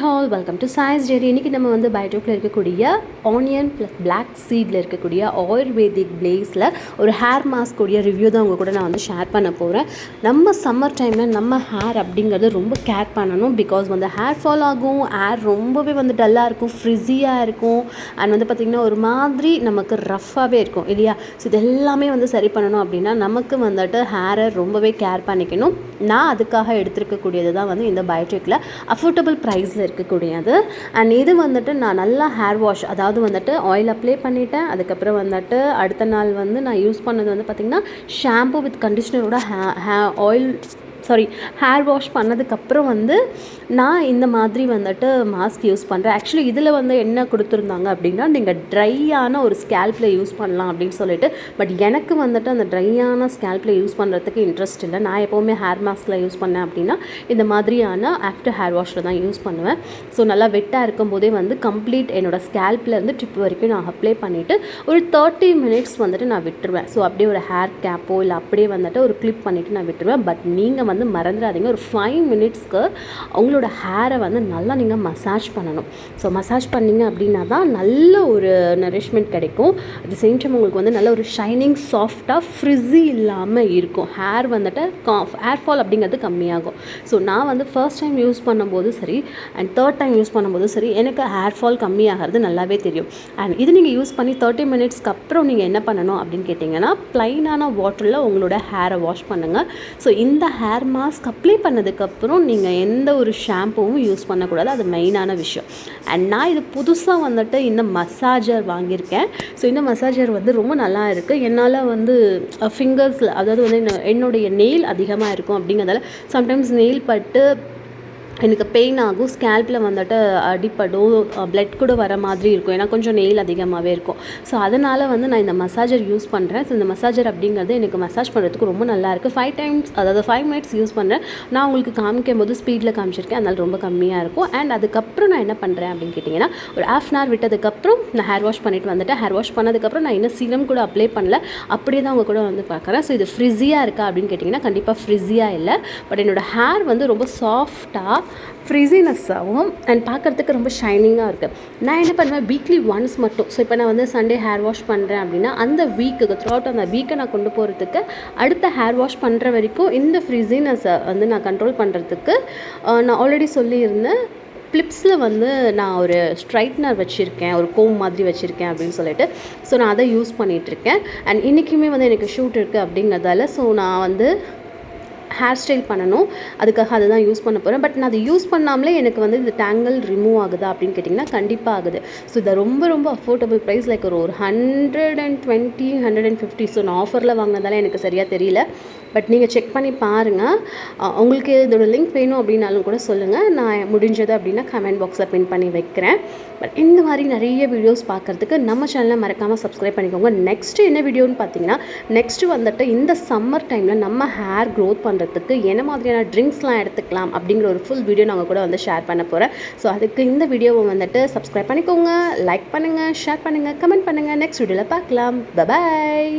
Hall welcome to Choice Dairy இன்றைக்கி நம்ம வந்து பயோடோக்கில் இருக்கக்கூடிய ஆனியன் ப்ளஸ் பிளாக் சீடில் இருக்கக்கூடிய ஆயுர்வேதிக் பிளேஸில் ஒரு ஹேர் மாஸ்க் உடைய ரிவ்யூ தான் உங்கள் கூட நான் வந்து ஷேர் பண்ண போகிறேன் நம்ம சம்மர் டைமில் நம்ம ஹேர் அப்படிங்கிறது ரொம்ப கேர் பண்ணணும் பிகாஸ் வந்து ஹேர் ஃபால் ஆகும் ஹேர் ரொம்பவே வந்து டல்லாக இருக்கும் ஃப்ரிஸியாக இருக்கும். அண்ட் வந்து பார்த்திங்கன்னா ஒரு மாதிரி நமக்கு ரஃப்பாகவே இருக்கும் இல்லையா? ஸோ இது எல்லாமே வந்து சரி பண்ணணும் அப்படின்னா நமக்கு வந்துட்டு ஹேரை ரொம்பவே கேர் பண்ணிக்கணும். நான் அதுக்காக எடுத்திருக்கக்கூடியது தான் வந்து இந்த பயோடெக்கில் அஃபோர்டபுள் ப்ரைஸில் இருக்கக்கூடியது. அண்ட் இது வந்துட்டு நான் நல்லா ஹேர் வாஷ் அதாவது வந்துட்டு ஆயில் அப்ளை பண்ணிட்டேன். அதுக்கப்புறம் வந்துட்டு அடுத்த நாள் வந்து நான் யூஸ் பண்ணது வந்து பார்த்திங்கன்னா shampoo with கண்டிஷ்னரோட hey hey oil sorry hair wash பண்ணதுக்கப்புறம் வந்து நான் இந்த மாதிரி வந்துட்டு மாஸ்க் யூஸ் பண்ணுறேன் ஆக்சுவலி இதில் வந்து என்ன கொடுத்துருந்தாங்க அப்படின்னா நீங்கள் ட்ரையான ஒரு ஸ்கேல்பில் யூஸ் பண்ணலாம் அப்படின்னு சொல்லிட்டு பட் எனக்கு வந்துட்டு அந்த ட்ரையான ஸ்கேல்பில் யூஸ் பண்ணுறதுக்கு இன்ட்ரெஸ்ட் இல்லை. நான் எப்போவுமே ஹேர் மாஸ்கில் யூஸ் பண்ணேன் அப்படின்னா இந்த மாதிரியான ஆஃப்டர் ஹேர் வாஷில் தான் யூஸ் பண்ணுவேன். ஸோ நல்லா வெட்டாக இருக்கும்போதே வந்து கம்ப்ளீட் என்னோடய ஸ்கேல்ப்லேருந்து டிப் வரைக்கும் நான் அப்ளை பண்ணிவிட்டு ஒரு தேர்ட்டி மினிட்ஸ் வந்துட்டு நான் விட்டுருவேன். ஸோ அப்படியே ஒரு ஹேர் கேப்போ இல்லை அப்படியே வந்துட்டு ஒரு கிளிப் பண்ணிவிட்டு நான் விட்டுருவேன். பட் நீங்கள் வந்து மறந்துடாதீங்க. ஒரு ஃபைவ் மினிட்ஸ்க்கு உங்களோட ஹேரை வந்து நல்லா நீங்கள் மசாஜ் பண்ணணும். ஸோ மசாஜ் பண்ணிங்க அப்படின்னா தான் நல்ல ஒரு நரிஷ்மெண்ட் கிடைக்கும். அட் சேம் டைம் உங்களுக்கு வந்து நல்ல ஒரு ஷைனிங் சாஃப்டாக ஃப்ரிஸி இல்லாமல் இருக்கும். ஹேர் வந்துட்டு கா ஹேர் ஃபால் அப்படிங்கிறது கம்மியாகும். ஸோ நான் வந்து ஃபர்ஸ்ட் டைம் யூஸ் பண்ணும்போது சரி அண்ட் தேர்ட் டைம் யூஸ் பண்ணும்போது சரி எனக்கு ஹேர் ஃபால் கம்மியாகிறது நல்லாவே தெரியும். அண்ட் இது நீங்கள் யூஸ் பண்ணி தேர்ட்டி மினிட்ஸ்க்கு அப்புறம் நீங்கள் என்ன பண்ணணும் அப்படின்னு கேட்டிங்கன்னா ப்ளைனான வாட்டரில் உங்களோட ஹேரை வாஷ் பண்ணுங்கள் ஸோ இந்த ஹேர் மாஸ்க் அப்ளை பண்ணதுக்கப்புறம் நீங்கள் எந்த ஒரு ஷாம்புவும் யூஸ் பண்ணக்கூடாது. அது மெயினான விஷயம். அண்ட் நான் இது புதுசாக வந்துட்டு இந்த மசாஜர் வாங்கியிருக்கேன். ஸோ இந்த மசாஜர் வந்து ரொம்ப நல்லா இருக்குது என்னால் வந்து ஃபிங்கர்ஸில் அதாவது வந்து என்னுடைய நெயில் அதிகமாக இருக்கும் அப்படிங்கிறதால சம்டைம்ஸ் நெயில் பட்டு எனக்கு பெயின் ஆகும் ஸ்கேல்பில் வந்துட்டு அடிப்படும் பிளட் கூட வர மாதிரி இருக்கும். ஏன்னா கொஞ்சம் நெயில் அதிகமாகவே இருக்கும். ஸோ அதனால் வந்து நான் இந்த மசாஜர் யூஸ் பண்ணுறேன் ஸோ இந்த மசாஜர் அப்படிங்கிறது எனக்கு மசாஜ் பண்ணுறதுக்கு ரொம்ப நல்லா இருக்குது ஃபைவ் டைம்ஸ் அதாவது ஃபைவ் மினிட்ஸ் யூஸ் பண்ணுறேன் நான் உங்களுக்கு காமிக்கும் போது ஸ்பீடில் காமிச்சிருக்கேன். அதனால் ரொம்ப கம்மியாக இருக்கும். அண்ட் அதுக்கப்புறம் நான் என்ன பண்ணுறேன் அப்படின்னு கேட்டிங்கன்னா ஒரு ஆஃப் அன் ஹவர் விட்டதுக்கப்புறம் நான் ஹேர் வாஷ் பண்ணிட்டு வந்துட்டேன். ஹேர் வாஷ் பண்ணதுக்கப்புறம் நான் இன்னும் சீரம் கூட அப்ளை பண்ணல. அப்படியே தான் அவங்க கூட வந்து பார்க்குறேன். ஸோ இது ஃப்ரிஸியாக இருக்கா அப்படின்னு கேட்டிங்கன்னா கண்டிப்பாக ஃப்ரிஸியாக இல்லை. பட் என்னோடய ஹேர் வந்து ரொம்ப சாஃப்டாக ஃப்ரிஸினஸ்ஸாகவும் அண்ட் பார்க்குறதுக்கு ரொம்ப ஷைனிங்காக இருக்குது நான் என்ன பண்ணுவேன்? வீக்லி ஒன்ஸ் மட்டும். ஸோ இப்போ நான் வந்து சண்டே ஹேர் வாஷ் பண்ணுறேன் அப்படின்னா அந்த வீக்குக்கு த்ரூ அவுட் அந்த வீக்கை நான் கொண்டு போகிறதுக்கு அடுத்த ஹேர் வாஷ் பண்ணுற வரைக்கும் இந்த ஃப்ரிஸினஸை வந்து நான் கண்ட்ரோல் பண்ணுறதுக்கு நான் ஆல்ரெடி சொல்லியிருந்தேன் ஃப்ளிப்ஸில் வந்து நான் ஒரு ஸ்ட்ரைட்னர் வச்சுருக்கேன் ஒரு கோம் மாதிரி வச்சுருக்கேன் அப்படின்னு சொல்லிட்டு. ஸோ நான் அதை யூஸ் பண்ணிகிட்ருக்கேன் அண்ட் இன்றைக்குமே வந்து எனக்கு ஷூட் இருக்குது அப்படிங்கிறதால ஸோ நான் வந்து ஹேர் ஸ்டைல் பண்ணணும். அதுக்காக அதை தான் யூஸ் பண்ண போகிறேன் பட் நான் அதை யூஸ் பண்ணாமலே எனக்கு வந்து இந்த டேங்கிள் ரிமூவ் ஆகுதா அப்படின்னு கேட்டிங்கன்னா கண்டிப்பாக ஆகுது. ஸோ இதை ரொம்ப ரொம்ப அஃபோர்டபுள் ப்ரைஸ் லைக் ஒரு ஒரு hundred and twenty hundred and fifty so நான் ஆஃபரில் வாங்கினதால எனக்கு சரியாக தெரியல. பட் நீங்கள் செக் பண்ணி பாருங்கள் உங்களுக்கு இதோட லிங்க் வேணும் அப்படின்னாலும் கூட சொல்லுங்கள் நான் முடிஞ்சது அப்படின்னா கமெண்ட் பாக்ஸில் பின் பண்ணி வைக்கிறேன். பட் இந்த மாதிரி நிறைய வீடியோஸ் பார்க்குறதுக்கு நம்ம சேனலை மறக்காமல் சப்ஸ்கிரைப் பண்ணிக்கோங்க. நெக்ஸ்ட்டு என்ன வீடியோன்னு பார்த்தீங்கன்னா நெக்ஸ்ட்டு வந்துட்டு இந்த சம்மர் டைமில் நம்ம ஹேர் க்ரோத் பண்ணுறதுக்கு என்ன மாதிரியான ட்ரிங்க்ஸ்லாம் எடுத்துக்கலாம் அப்படிங்கிற ஒரு ஃபுல் வீடியோ நாங்கள் கூட வந்து ஷேர் பண்ண போகிறேன் ஸோ அதுக்கு இந்த வீடியோவை வந்துட்டு சப்ஸ்கிரைப் பண்ணிக்கோங்க. லைக் பண்ணுங்கள் ஷேர் பண்ணுங்கள் கமெண்ட் பண்ணுங்கள் நெக்ஸ்ட் வீடியோவில் பார்க்கலாம். பபாய்